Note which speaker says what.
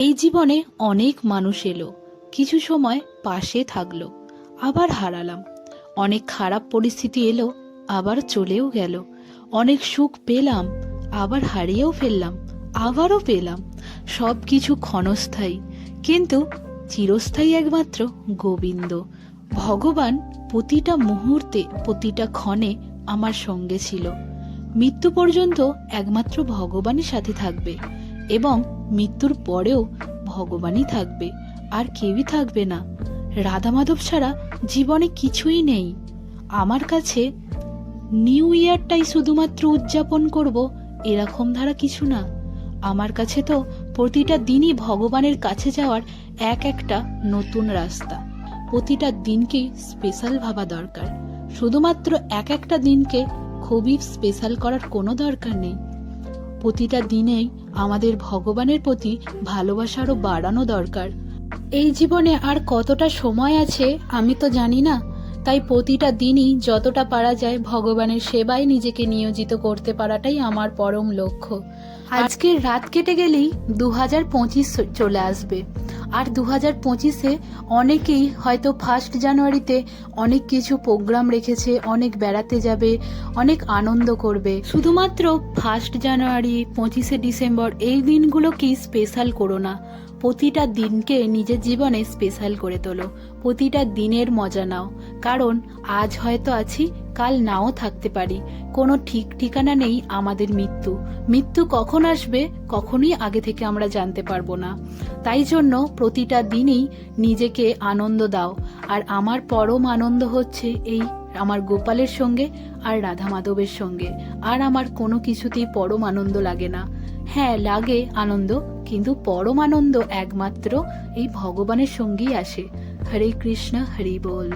Speaker 1: এই জীবনে অনেক মানুষ এলো। কিছু সময় পাশে থাকল, আবার হারালাম। অনেক খারাপ পরিস্থিতি এলো, আবার চলেও গেল। অনেক সুখ পেলাম, আবার হারিয়েও ফেললাম, আবারও পেলাম। সব কিছু ক্ষণস্থায়ী, কিন্তু চিরস্থায়ী একমাত্র গোবিন্দ। ভগবান প্রতিটা মুহূর্তে, প্রতিটা ক্ষণে আমার সঙ্গে ছিল। মৃত্যু পর্যন্ত একমাত্র ভগবানের সাথে থাকবে। এবং মৃত্যুর পরেও ভগবানই থাকবে, আর কেউই থাকবে না। রাধা মাধব ছাড়া জীবনে কিছুই নেই। আমার কাছে নিউ ইয়ারটাই শুধুমাত্র উদযাপন করব, এরকম ধারা কিছু না। আমার কাছে তো প্রতিটা দিনই ভগবানের কাছে যাওয়ার এক একটা নতুন রাস্তা। প্রতিটা দিনকেই স্পেশাল ভাবা দরকার। শুধুমাত্র এক একটা দিনকে খুবই স্পেশাল করার কোনো দরকার নেই। প্রতিটা দিনেই আমাদের ভগবানের প্রতি ভালোবাসারও বাড়ানো দরকার। এই জীবনে আর কতটা সময় আছে আমি তো জানি না, তাই প্রতিটা দিনই যতটা পারা যায় ভগবানের সেবায় নিজেকে নিয়োজিত করতে পারাটাই আমার পরম লক্ষ্য। আজকের রাত কেটে গেলেই দু হাজার পঁচিশ চলে আসবে। আর দু হাজার পঁচিশে অনেকেই হয়তো ফার্স্ট জানুয়ারিতে অনেক কিছু প্রোগ্রাম রেখেছে, অনেক বেড়াতে যাবে, অনেক আনন্দ করবে। শুধুমাত্র ফার্স্ট জানুয়ারি, পঁচিশে ডিসেম্বর এই দিনগুলোকেই স্পেশাল করো না। প্রতিটা দিনকে নিজের জীবনে স্পেশাল করে তোলো। প্রতিটা দিনের মজা নাও। কারণ আজ হয়তো আছি কাল নাও থাকতে পারি। কোনো ঠিক ঠিকানা নেই আমাদের মৃত্যু। মৃত্যু কখন আসবে কখনই আগে থেকে আমরা জানতে পারব না। তাই জন্য প্রতিটা দিনই নিজেকে আনন্দ দাও। আর আমার পরম আনন্দ হচ্ছে এই আমার গোপালের সঙ্গে আর রাধা মাধবের সঙ্গে। আর আমার কোনো কিছুতেই পরম আনন্দ লাগে না। হ্যাঁ লাগে আনন্দ, কিন্তু পরম আনন্দ একমাত্র এই ভগবানের সঙ্গেই আসে। হরে কৃষ্ণ, হরি বল।